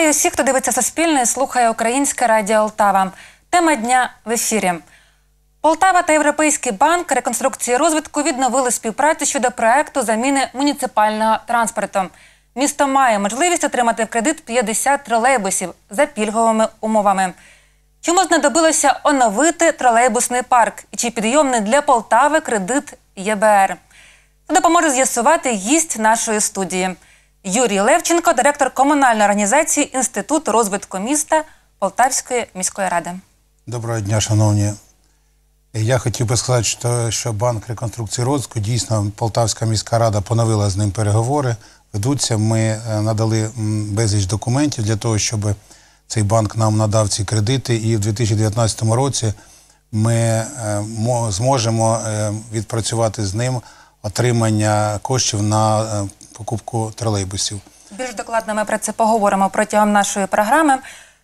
Вітаю всіх, хто дивиться Суспільне і слухає Українське Радіо Олтава. Тема дня в ефірі. Полтава та Європейський банк реконструкції розвитку відновили співпрацю щодо проекту заміни муніципального транспорту. Місто має можливість отримати в кредит 50 тролейбусів за пільговими умовами. Чому знадобилося оновити тролейбусний парк і чи підйомний для Полтави кредит ЄБР? Це допоможе з'ясувати гість нашої студії. Юрій Левченко, директор комунальної організації Інституту розвитку міста Полтавської міської ради. Доброго дня, шановні. Я хотів би сказати, що, що банк реконструкції розвитку дійсно Полтавська міська рада поновила з ним переговори. Ведуться. Ми е, надали безліч документів для того, щоб цей банк нам надав ці кредити. І в 2019 році ми е, зможемо е, відпрацювати з ним отримання коштів на покупку тролейбусів. Більш докладно ми про це поговоримо протягом нашої програми.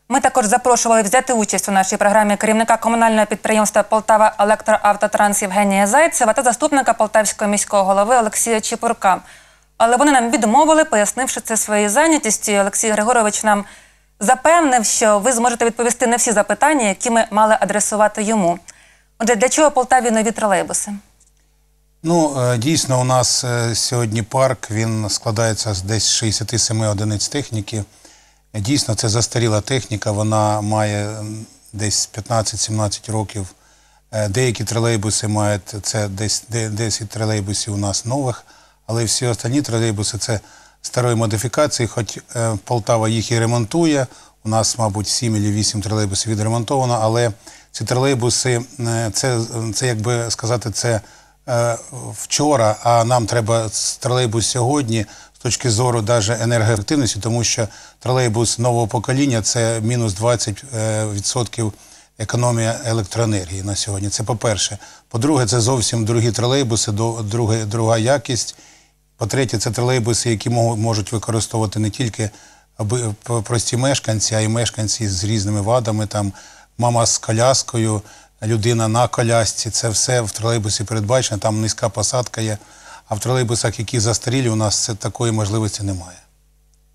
Ми також запрошували взяти участь у нашій програмі керівника комунального підприємства Полтава Електроавтотранс Євгенія Зайцева та заступника Полтавського міського голови Олексія Чепурка. Але вони нам відмовили, пояснивши це своєю зайнятістю. Олексій Григорович нам запевнив, що ви зможете відповісти на всі запитання, які ми мали адресувати йому. Отже, для чого Полтаві нові тролейбуси? Ну, е, дійсно, у нас е, сьогодні парк він складається з десь 67 одиниць техніки. Дійсно, це застаріла техніка, вона має десь 15-17 років. Е, Деякі тролейбуси мають це десь 10 тролейбусів у нас нових, але всі останні тролейбуси це старої модифікації, хоч Полтава їх і ремонтує. У нас, мабуть, 7 чи 8 тролейбусів відремонтовано, але ці тролейбуси, це, це як би сказати, це вчора, а нам треба тролейбус сьогодні з точки зору даже енергоефективності, тому що тролейбус нового покоління це мінус 20% е, економія електроенергії на сьогодні. Це по-перше. По-друге, це зовсім другі тролейбуси, друге, друга якість. По-третє, це тролейбуси, які можуть використовувати не тільки прості мешканці, а й мешканці з різними вадами, там мама з коляскою, людина на колясці. Це все в тролейбусі передбачено, там низька посадка є. А в тролейбусах, які застарілі, у нас це такої можливості немає.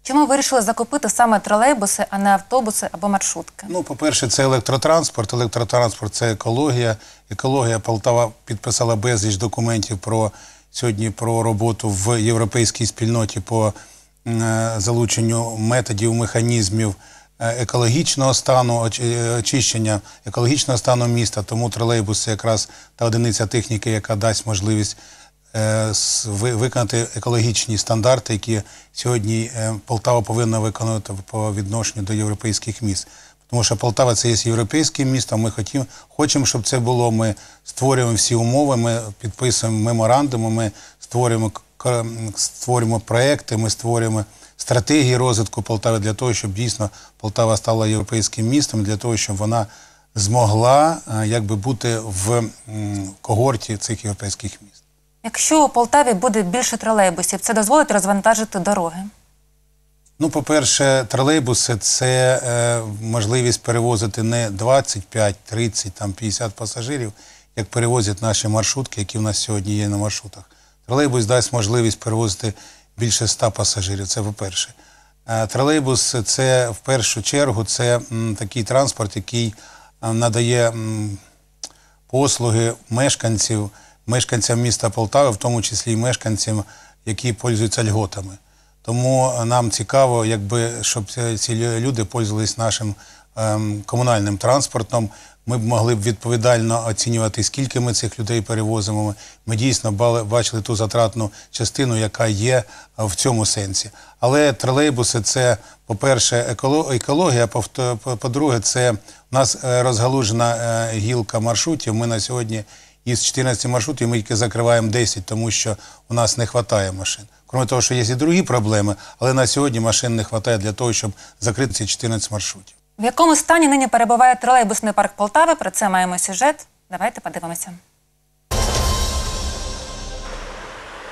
Чому вирішили закупити саме тролейбуси, а не автобуси або маршрутки? Ну, по-перше, це електротранспорт. Електротранспорт це екологія. Екологія Полтава підписала безліч документів про сьогодні про роботу в європейській спільноті по е, залученню методів, механізмів екологічного стану, е, очищення екологічного стану міста. Тому тролейбус це якраз та одиниця техніки, яка дасть можливість е, ви- виконати екологічні стандарти, які сьогодні е, Полтава повинна виконувати по відношенню до європейських міст. Тому що Полтава це є європейським містом. Ми хотім, хочемо, щоб це було. Ми створюємо всі умови, ми підписуємо меморандуми, ми створюємо, створюємо проекти, ми створюємо стратегії розвитку Полтави для того, щоб дійсно Полтава стала європейським містом, для того, щоб вона змогла е, якби бути в когорті цих європейських міст. Якщо у Полтаві буде більше тролейбусів, це дозволить розвантажити дороги. Ну, по-перше, тролейбуси це е, можливість перевозити не 25, 30, там 50 пасажирів, як перевозять наші маршрутки, які в нас сьогодні є на маршрутах. Тролейбус дасть можливість перевозити більше 100 пасажирів. Це по-перше. Е, тролейбус це в першу чергу це такий транспорт, який е, надає послуги мешканців, мешканцям міста Полтави, в тому числі і мешканцям, які пользуються льготами. Тому нам цікаво, якби щоб ці- люди пользувались нашим ем, комунальним транспортом. Ми б могли б відповідально оцінювати, скільки ми цих людей перевозимо. Ми- дійсно бачили ту затратну частину, яка є в цьому сенсі. Але тролейбуси це, по-перше, еколо- екологія, по- по-друге, це у нас е, розгалужена е, гілка маршрутів. Ми на сьогодні із 14 маршрутів ми тільки закриваємо 10, тому що у нас не вистачає машин. Крім того, що є і другі проблеми, але на сьогодні машин не вистачає для того, щоб закрити ці 14 маршрутів. В якому стані нині перебуває тролейбусний парк Полтави? Про це маємо сюжет. Давайте подивимося.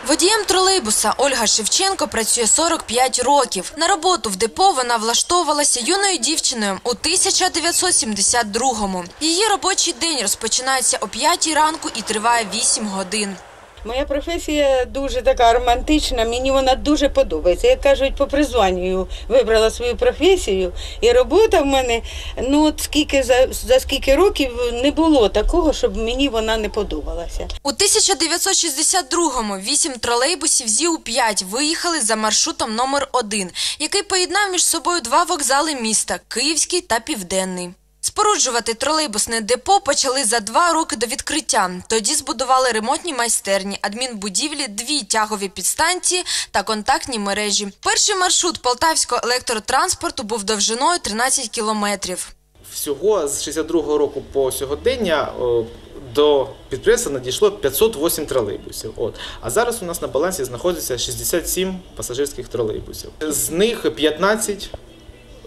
Водієм тролейбуса Ольга Шевченко працює 45 років. На роботу в депо вона влаштовувалася юною дівчиною у 1972-му. Її робочий день розпочинається о 5 ранку і триває 8 годин. Моя професія дуже така романтична, мені вона дуже подобається. Як кажуть, по призванню вибрала свою професію, і робота в мене, ну от скільки за, за скільки років не було такого, щоб мені вона не подобалася. У 1962-му вісім тролейбусів ЗІУ-5 виїхали за маршрутом номер 1 який поєднав між собою два вокзали міста – Київський та Південний. Споруджувати тролейбусне депо почали за два роки до відкриття. Тоді збудували ремонтні майстерні, адмінбудівлі, дві тягові підстанції та контактні мережі. Перший маршрут полтавського електротранспорту був довжиною 13 кілометрів. Всього з 62-го року по сьогодення до підприємства надійшло 508 тролейбусів. От. А зараз у нас на балансі знаходиться 67 пасажирських тролейбусів. З них 15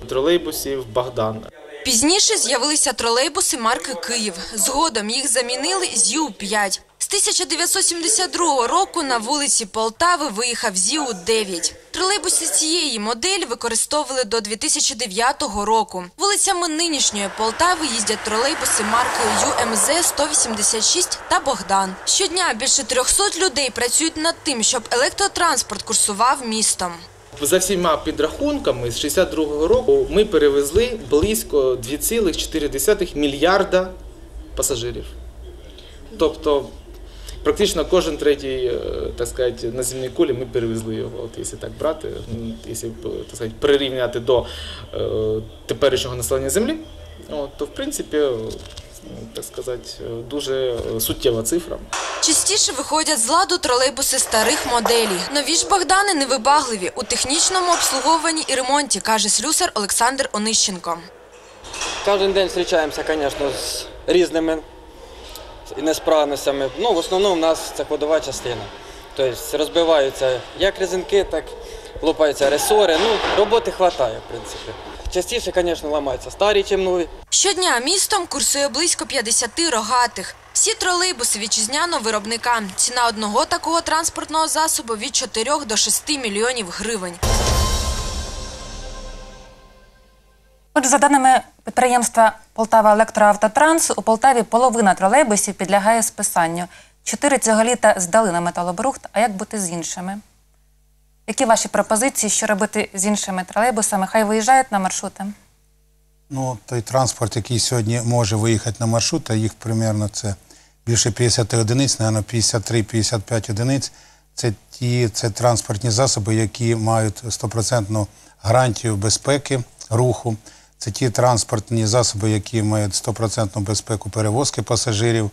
тролейбусів Богдан. Пізніше з'явилися тролейбуси марки Київ. Згодом їх замінили ЗІУ-5. З 1972 року на вулиці Полтави виїхав ЗІУ-9. Тролейбуси цієї моделі використовували до 2009 року. Вулицями нинішньої Полтави їздять тролейбуси марки ЮМЗ-186 та Богдан. Щодня більше 300 людей працюють над тим, щоб електротранспорт курсував містом. За всіма підрахунками, з 62-го року ми перевезли близько 2,4 мільярда пасажирів. Тобто, практично кожен третій, е, так сказати, на земній кулі ми перевезли його. От, якщо так брати, якщо так сказати, прирівняти до е, теперішнього населення землі, от, то в принципі, е, так сказати, е, дуже е, суттєва цифра. Частіше виходять з ладу тролейбуси старих моделей. Нові ж Богдани невибагливі у технічному обслуговуванні і ремонті, каже слюсар Олександр Онищенко. Кожен день зустрічаємося, звісно, з різними несправностями. Ну, в основному в нас це ходова частина. Тобто розбиваються як резинки, так лопаються ресори. Ну, роботи вистачає, в принципі. Частіше, звісно, ламаються старі, ніж нові. Щодня містом курсує близько 50 рогатих. Всі тролейбуси вітчизняного виробника. Ціна одного такого транспортного засобу від 4 до 6 мільйонів гривень. Отже, за даними підприємства Полтава Електроавтотранс, у Полтаві половина тролейбусів підлягає списанню. Чотири цього літа здали на металобрухт, а як бути з іншими? Які ваші пропозиції, що робити з іншими тролейбусами? Хай виїжджають на маршрути? Ну, той транспорт, який сьогодні може виїхати на маршрут, їх примерно це більше 50 одиниць, напевно, 53-55 одиниць. Це ті це транспортні засоби, які мають стопроцентну гарантію безпеки руху. Це ті транспортні засоби, які мають стопроцентну безпеку перевозки пасажирів.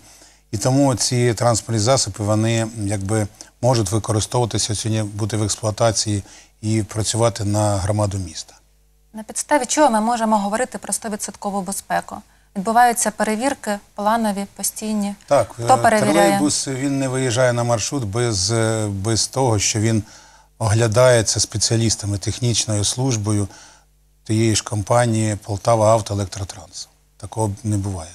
І тому ці транспортні засоби вони якби можуть використовуватися сьогодні, бути в експлуатації і працювати на громаду міста. На підставі чого ми можемо говорити про 100% безпеку? Відбуваються перевірки, планові, постійні. Так, Хто е, перевіряє? тролейбус він не виїжджає на маршрут без, е, без того, що він оглядається спеціалістами, технічною службою тієї ж компанії Полтава Автоелектротранс. Такого не буває.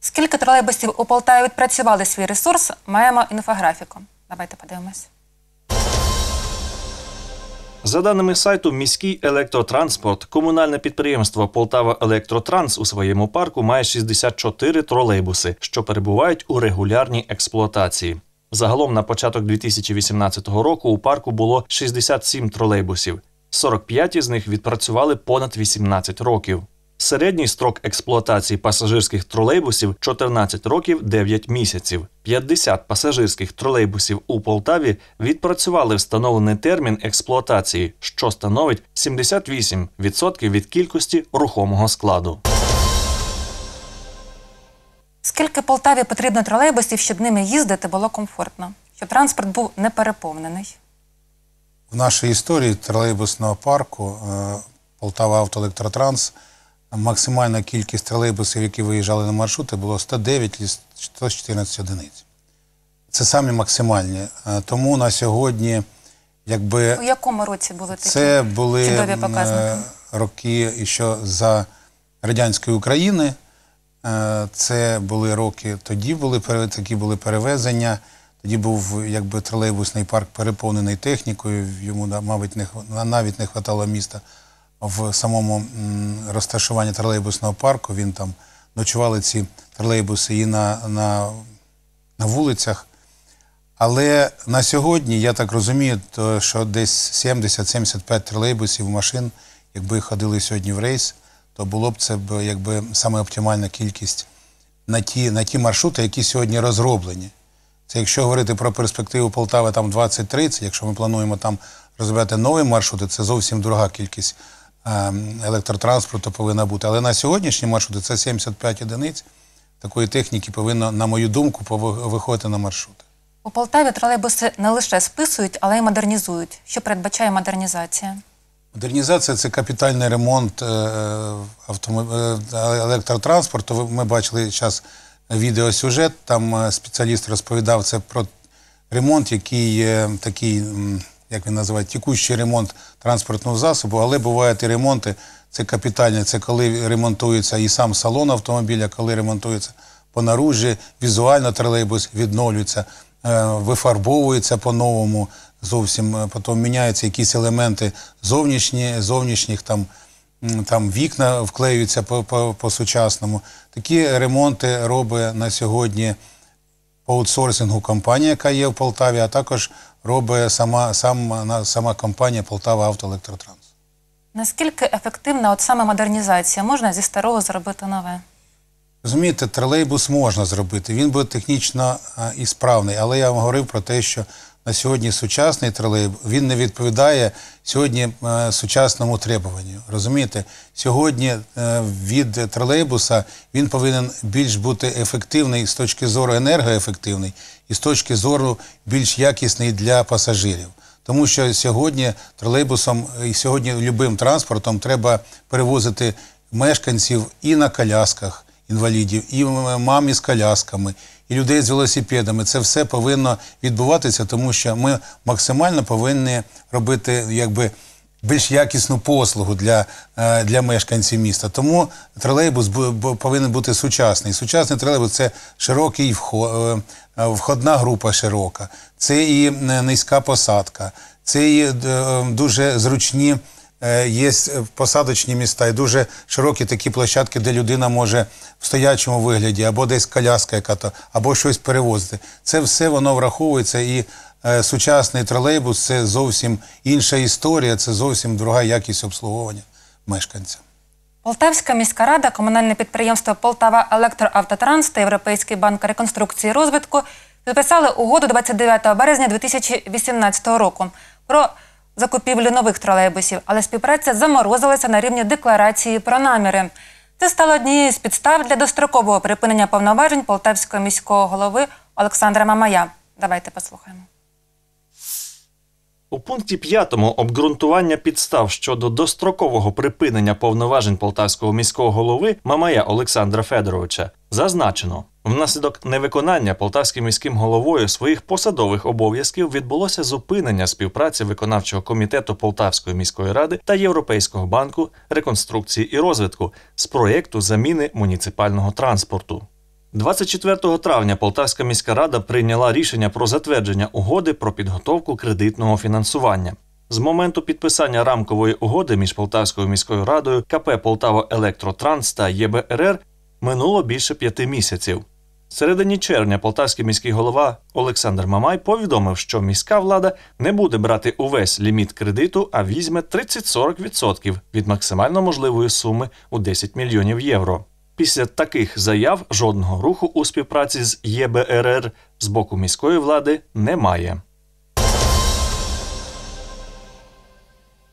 Скільки тролейбусів у Полтаві відпрацювали свій ресурс, маємо інфографіку. Давайте подивимось. За даними сайту Міський електротранспорт, комунальне підприємство Полтава Електротранс у своєму парку має 64 тролейбуси, що перебувають у регулярній експлуатації. Загалом на початок 2018 року у парку було 67 тролейбусів. 45 із них відпрацювали понад 18 років. Середній строк експлуатації пасажирських тролейбусів 14 років 9 місяців. 50 пасажирських тролейбусів у Полтаві відпрацювали встановлений термін експлуатації, що становить 78% від кількості рухомого складу. Скільки Полтаві потрібно тролейбусів, щоб ними їздити було комфортно, щоб транспорт був не переповнений? В нашій історії тролейбусного парку е, Полтава Автоелектротранс максимальна кількість тролейбусів, які виїжджали на маршрути, було 109 і 114 одиниць. Це самі максимальні. Е, Тому на сьогодні, якби У якому році були такі Це були чудові м, показники? е, роки ще за радянської України. Е, Це були роки, тоді були такі були перевезення. Тоді був якби тролейбусний парк переповнений технікою. Йому мабуть не навіть не вистачало міста в самому розташуванні тролейбусного парку. Він там ночували ці тролейбуси і на, на, на вулицях. Але на сьогодні, я так розумію, то, що десь 70-75 тролейбусів машин, якби ходили сьогодні в рейс, то було б це б якби саме оптимальна кількість на ті, на ті маршрути, які сьогодні розроблені. Це якщо говорити про перспективу Полтави там 20-30, якщо ми плануємо там розробляти нові маршрути, це зовсім дорога кількість електротранспорту повинна бути. Але на сьогоднішні маршрути це 75 одиниць. Такої техніки повинно, на мою думку, виходити на маршрути. У Полтаві тролейбуси не лише списують, але й модернізують. Що передбачає модернізація? Модернізація це капітальний ремонт е, е, електротранспорту. Ми бачили зараз відеосюжет, там е, спеціаліст розповідав це про ремонт, який е, такий, як він називає, текущий ремонт транспортного засобу, але бувають і ремонти, це капітальні, це коли ремонтується і сам салон автомобіля, коли ремонтується по наружі, візуально тролейбус відновлюється, е, вифарбовується по-новому, зовсім е, потім міняються якісь елементи зовнішні, зовнішніх там. Там вікна вклеюються по, по, по сучасному. Такі ремонти робить на сьогодні по аутсорсингу компанія, яка є в Полтаві, а також робить сама, сама, сама компанія Полтава Автоелектротранс. Наскільки ефективна от саме модернізація? Можна зі старого зробити нове? Розумієте, тролейбус можна зробити, він буде технічно і справний, але я вам говорив про те, що на сьогодні сучасний тролейбус він не відповідає сьогодні е, сучасному требуванню. Розумієте, сьогодні е, від тролейбуса він повинен більш бути ефективний з точки зору енергоефективний і з точки зору більш якісний для пасажирів. Тому що сьогодні тролейбусом і сьогодні любим транспортом треба перевозити мешканців і на колясках інвалідів, і м- мам із колясками, і людей з велосипедами. Це все повинно відбуватися, тому що ми максимально повинні робити якби. Більш якісну послугу для, е, для мешканців міста. Тому тролейбус бу- бу- повинен бути сучасний. Сучасний тролейбус це широкий вхо- е, е, входна група широка, це і низька посадка, це і дуже зручні є посадочні міста і дуже широкі такі площадки, де людина може в стоячому вигляді, або десь коляска яка-то, або щось перевозити. Це все воно враховується і е, сучасний тролейбус це зовсім інша історія, це зовсім друга якість обслуговування мешканця. Полтавська міська рада, комунальне підприємство Полтава Електроавтотранс та Європейський банк реконструкції і розвитку підписали угоду 29 березня 2018 року про закупівлю нових тролейбусів, але співпраця заморозилася на рівні декларації про наміри. Це стало однією з підстав для дострокового припинення повноважень полтавського міського голови Олександра Мамая. Давайте послухаємо. У пункті 5 обґрунтування підстав щодо дострокового припинення повноважень полтавського міського голови Мамая Олександра Федоровича зазначено, внаслідок невиконання полтавським міським головою своїх посадових обов'язків відбулося зупинення співпраці виконавчого комітету Полтавської міської ради та Європейського банку реконструкції і розвитку з проєкту заміни муніципального транспорту. 24 травня Полтавська міська рада прийняла рішення про затвердження угоди про підготовку кредитного фінансування. З моменту підписання рамкової угоди між Полтавською міською радою, КП Полтава Електротранс та ЄБРР минуло більше п'яти місяців. Середині червня полтавський міський голова Олександр Мамай повідомив, що міська влада не буде брати увесь ліміт кредиту, а візьме 30-40% від максимально можливої суми у 10 мільйонів євро. Після таких заяв жодного руху у співпраці з ЄБРР з боку міської влади немає.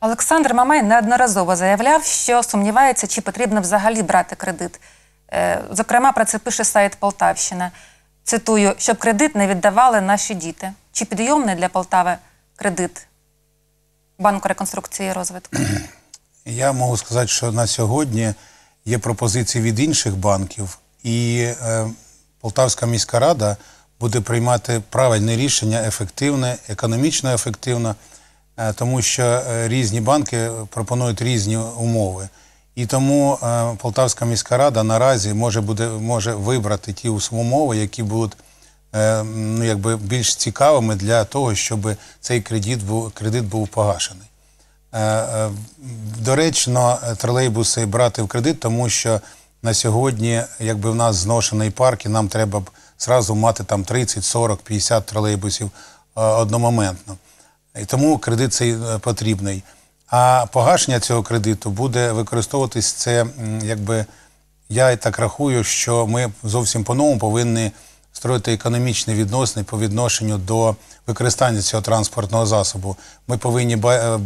Олександр Мамай неодноразово заявляв, що сумнівається, чи потрібно взагалі брати кредит. Е, Зокрема, про це пише сайт Полтавщина. Цитую, щоб кредит не віддавали наші діти. Чи підйомний для Полтави кредит Банку реконструкції і розвитку? Я можу сказати, що на сьогодні є пропозиції від інших банків, і е, Полтавська міська рада буде приймати правильне рішення, ефективне, економічно ефективне, е, тому що е, різні банки пропонують різні умови. І тому е, Полтавська міська рада наразі може, буде, може вибрати ті умови, які будуть е, ну, якби більш цікавими для того, щоб цей кредит був, кредит був погашений. Е, е, Доречно е, тролейбуси брати в кредит, тому що на сьогодні, якби в нас зношений парк, і нам треба б зразу мати там 30, 40, 50 тролейбусів е, одномоментно. І тому кредит цей е, потрібний. А погашення цього кредиту буде використовуватись це, якби я так рахую, що ми зовсім по-новому повинні строїти економічні відносини по відношенню до використання цього транспортного засобу. Ми повинні е,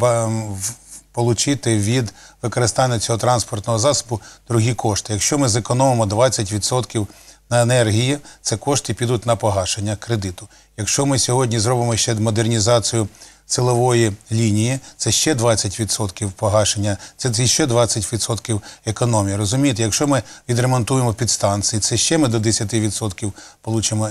получити від використання цього транспортного засобу другі кошти. Якщо ми зекономимо 20% на енергії, це кошти підуть на погашення кредиту. Якщо ми сьогодні зробимо ще модернізацію силової лінії, це ще 20% погашення, це ще 20% економії. Розумієте, якщо ми відремонтуємо підстанції, це ще ми до 10% получимо.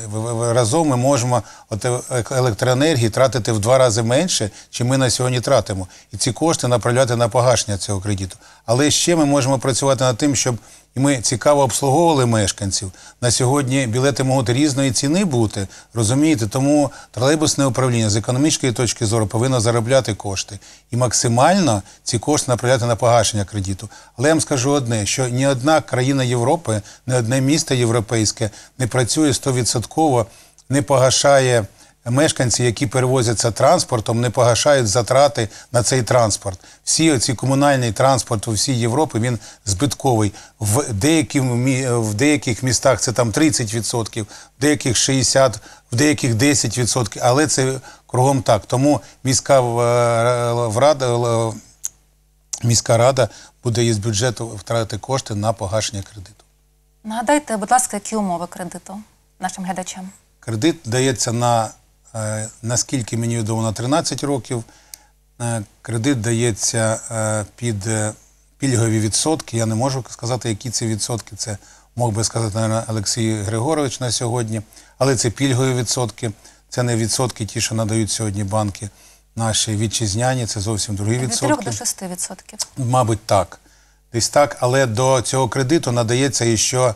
Разом ми можемо от е- електроенергії тратити в два рази менше, чим ми на сьогодні тратимо. І ці кошти направляти на погашення цього кредиту. Але ще ми можемо працювати над тим, щоб ми цікаво обслуговували мешканців. На сьогодні білети можуть різної ціни бути, розумієте? Тому тролейбусне управління з економічної точки зору повинно заробляти кошти і максимально ці кошти направляти на погашення кредиту. Але я вам скажу одне: що ні одна країна Європи, ні одне місто європейське не працює стовідсотково, не погашає мешканці, які перевозяться транспортом, не погашають затрати на цей транспорт. Всі оці комунальний транспорт у всій Європі він збитковий. В деяких, в деяких містах це там 30%, в деяких 60%, в деяких 10%, але це кругом так. Тому міська в- в рада, міська рада буде із бюджету втратити кошти на погашення кредиту. Нагадайте, будь ласка, які умови кредиту нашим глядачам. Кредит дається на, е, наскільки мені відомо, на 13 років. Е, Кредит дається е, під е, пільгові відсотки. Я не можу сказати, які це відсотки. Це мог би сказати наверно, Олексій Григорович на сьогодні. Але це пільгові відсотки. Це не відсотки, ті, що надають сьогодні банки наші вітчизняні, це зовсім другі Від 3 до 6 відсотків. Мабуть, так. Десь так, але до цього кредиту надається і що е,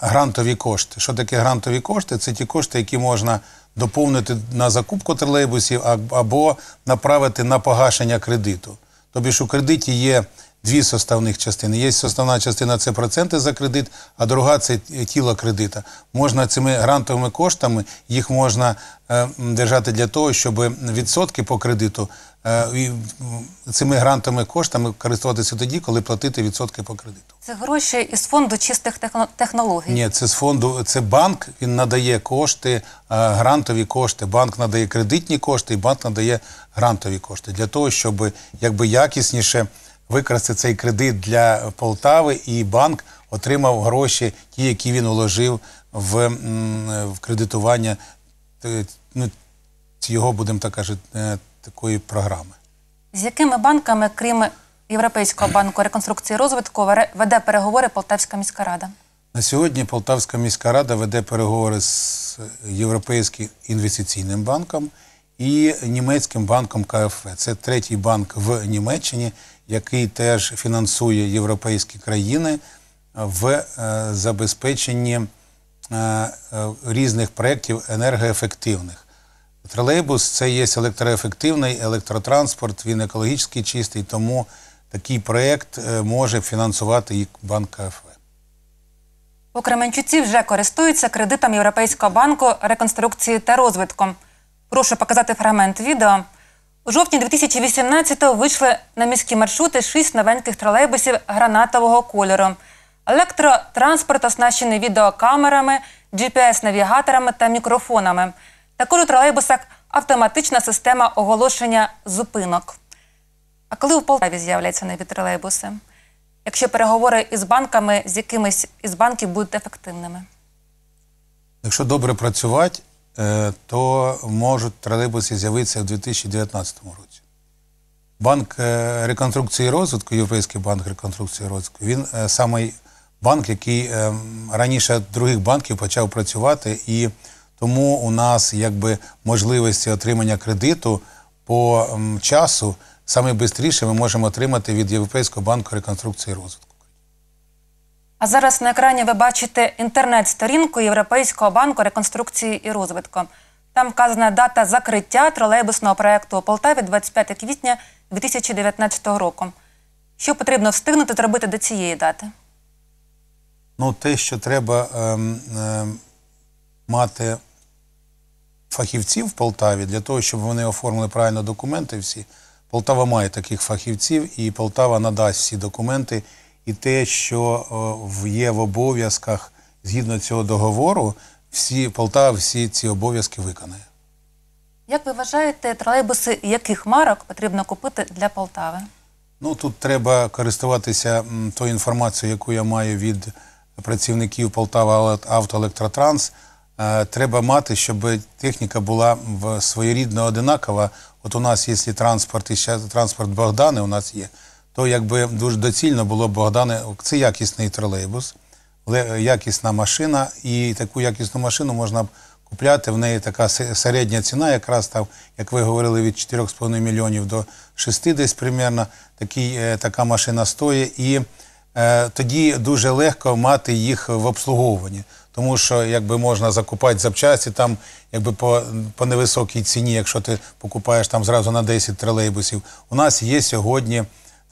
грантові кошти. Що таке грантові кошти? Це ті кошти, які можна доповнити на закупку тролейбусів або направити на погашення кредиту. Тобі ж у кредиті є дві составних частини. Є основна частина це проценти за кредит, а друга це тіло кредита. Можна цими грантовими коштами їх можна е, держати для того, щоб відсотки по кредиту е, цими грантовими коштами користуватися тоді, коли платити відсотки по кредиту. Це гроші із фонду чистих технологій. Ні, це з фонду, це банк, він надає кошти, е, грантові кошти. Банк надає кредитні кошти, і банк надає грантові кошти для того, щоб якби якісніше використати цей кредит для Полтави, і банк отримав гроші, ті, які він вложив в, в кредитування е, ну, його, будемо так кажуть, е, такої програми. З якими банками, крім Європейського банку реконструкції і розвитку, веде переговори Полтавська міська рада? На сьогодні Полтавська міська рада веде переговори з Європейським інвестиційним банком і німецьким банком КФВ. Це третій банк в Німеччині, який теж фінансує європейські країни в е, забезпеченні е, е, різних проєктів енергоефективних. Тролейбус це є електроефективний електротранспорт, він екологічно чистий, тому такий проєкт е, може фінансувати і банк КФВ. У Кременчуці вже користуються кредитом Європейського банку реконструкції та розвитку. Прошу показати фрагмент відео. У жовтні 2018-го вийшли на міські маршрути шість новеньких тролейбусів гранатового кольору. Електротранспорт оснащений відеокамерами, GPS-навігаторами та мікрофонами. Також у тролейбусах автоматична система оголошення зупинок. А коли у Полтаві з'являться нові тролейбуси? Якщо переговори із банками з якимись із банків будуть ефективними? Якщо добре працювати, то можуть тролейбуси з'явитися в 2019 році. Банк е, реконструкції і розвитку, Європейський банк реконструкції і розвитку, він е, самий банк, який е, раніше других банків почав працювати, і тому у нас якби можливості отримання кредиту по часу саме ми можемо отримати від Європейського банку реконструкції і розвитку. А зараз на екрані ви бачите інтернет-сторінку Європейського банку реконструкції і розвитку. Там вказана дата закриття тролейбусного проєкту Полтаві 25 квітня 2019 року. Що потрібно встигнути зробити до цієї дати? Ну, те, що треба ем, ем, мати фахівців в Полтаві для того, щоб вони оформили правильно документи всі. Полтава має таких фахівців, і Полтава надасть всі документи. І те, що є в обов'язках згідно цього договору, всі Полтава всі ці обов'язки виконає. Як ви вважаєте, тролейбуси яких марок потрібно купити для Полтави? Ну тут треба користуватися тою інформацією, яку я маю від працівників Полтава Автоелектротранс. Е, Треба мати, щоб техніка була своєрідно одинакова. От у нас, якщо транспорт і ще транспорт Богдани у нас є, то якби дуже доцільно було б Богдани. Це якісний тролейбус, якісна машина, і таку якісну машину можна б купляти. В неї така середня ціна, якраз там, як ви говорили, від 4,5 мільйонів до 6 десь примерно. Такий, е, така машина стоїть. І е, тоді дуже легко мати їх в обслуговуванні. Тому що якби можна закупати запчасті там, якби по, по невисокій ціні, якщо ти покупаєш там зразу на 10 тролейбусів. У нас є сьогодні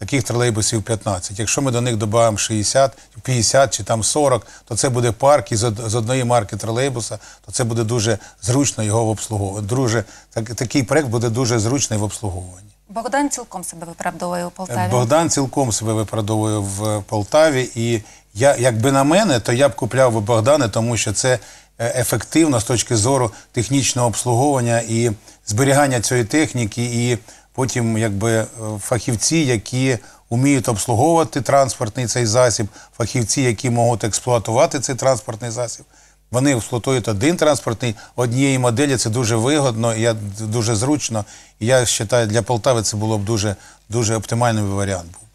таких тролейбусів 15. Якщо ми до них додаємо 60, 50 чи там 40, то це буде парк із з одної марки тролейбуса, то це буде дуже зручно його в обслуговуванні. Друже, так, такий проект буде дуже зручний в обслуговуванні. Богдан цілком себе виправдовує у Полтаві. Богдан цілком себе виправдовує в Полтаві, і я, якби на мене, то я б купляв би Богдани, тому що це е, ефективно з точки зору технічного обслуговування і зберігання цієї техніки, і потім якби е, фахівці, які вміють обслуговувати транспортний цей засіб, фахівці, які можуть експлуатувати цей транспортний засіб. Вони експлуатують один транспортний однієї моделі. Це дуже вигодно, я дуже зручно. Я вважаю, для Полтави це було б дуже, дуже оптимальний варіант. Був.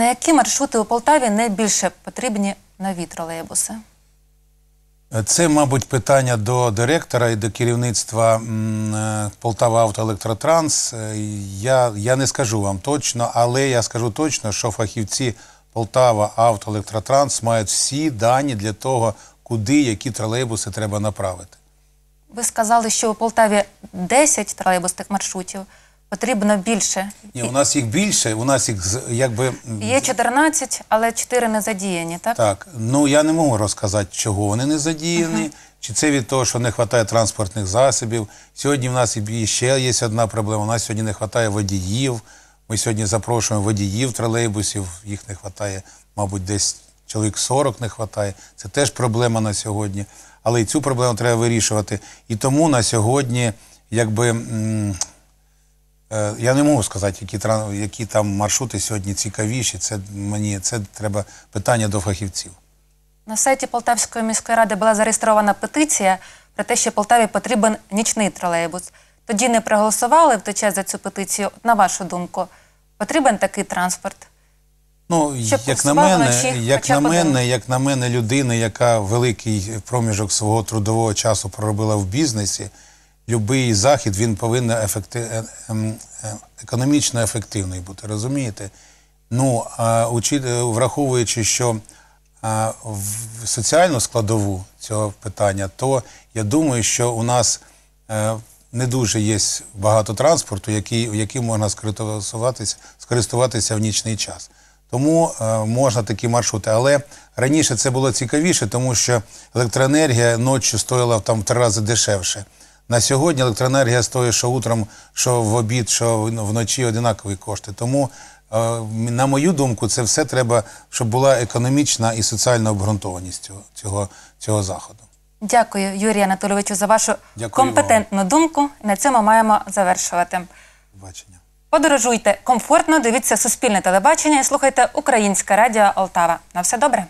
На які маршрути у Полтаві найбільше потрібні нові тролейбуси? Це, мабуть, питання до директора і до керівництва е, Полтава Автоелектротранс. Е, Я, я не скажу вам точно, але я скажу точно, що фахівці Полтава Автоелектротранс мають всі дані для того, куди які тролейбуси треба направити. Ви сказали, що у Полтаві 10 тролейбусних маршрутів. Потрібно більше. Ні, у нас їх більше, у нас їх якби Є 14, але 4 не задіяні, так? Так, ну я не можу розказати, чого вони не задіяні. Чи це від того, що не вистачає транспортних засобів. Сьогодні в нас і ще є одна проблема. У нас сьогодні не вистачає водіїв. Ми сьогодні запрошуємо водіїв тролейбусів, їх не вистачає, мабуть, десь чоловік 40 не вистачає. Це теж проблема на сьогодні. Але і цю проблему треба вирішувати. І тому на сьогодні, якби. м, Я не можу сказати, які, які там маршрути сьогодні цікавіші. Це мені це треба питання до фахівців. На сайті Полтавської міської ради була зареєстрована петиція про те, що Полтаві потрібен нічний тролейбус. Тоді не проголосували в той час за цю петицію. На вашу думку, потрібен такий транспорт? Ну, Щоб як на мене, вночі як на один. мене, як на мене, людина, яка великий проміжок свого трудового часу проробила в бізнесі, будь-який захід він повинен ефекти... е- ем, е- економічно ефективний бути, розумієте? Ну, а учи- е, враховуючи, що а, в соціальну складову цього питання, то я думаю, що у нас е, не дуже є багато транспорту, який, яким можна скористуватися, скористуватися в нічний час. Тому е, можна такі маршрути. Але раніше це було цікавіше, тому що електроенергія ночі стоїла там в три рази дешевше. На сьогодні електроенергія стоїть, що утром, що в обід, що вночі одинакові кошти. Тому, е, на мою думку, це все треба, щоб була економічна і соціальна обґрунтованість цього, цього, цього заходу. Дякую, Юрію Анатолійовичу, за вашу Дякую компетентну думку. На цьому маємо завершувати. Бачення. Подорожуйте комфортно, дивіться суспільне телебачення і слухайте Українське радіо Олтава. На все добре.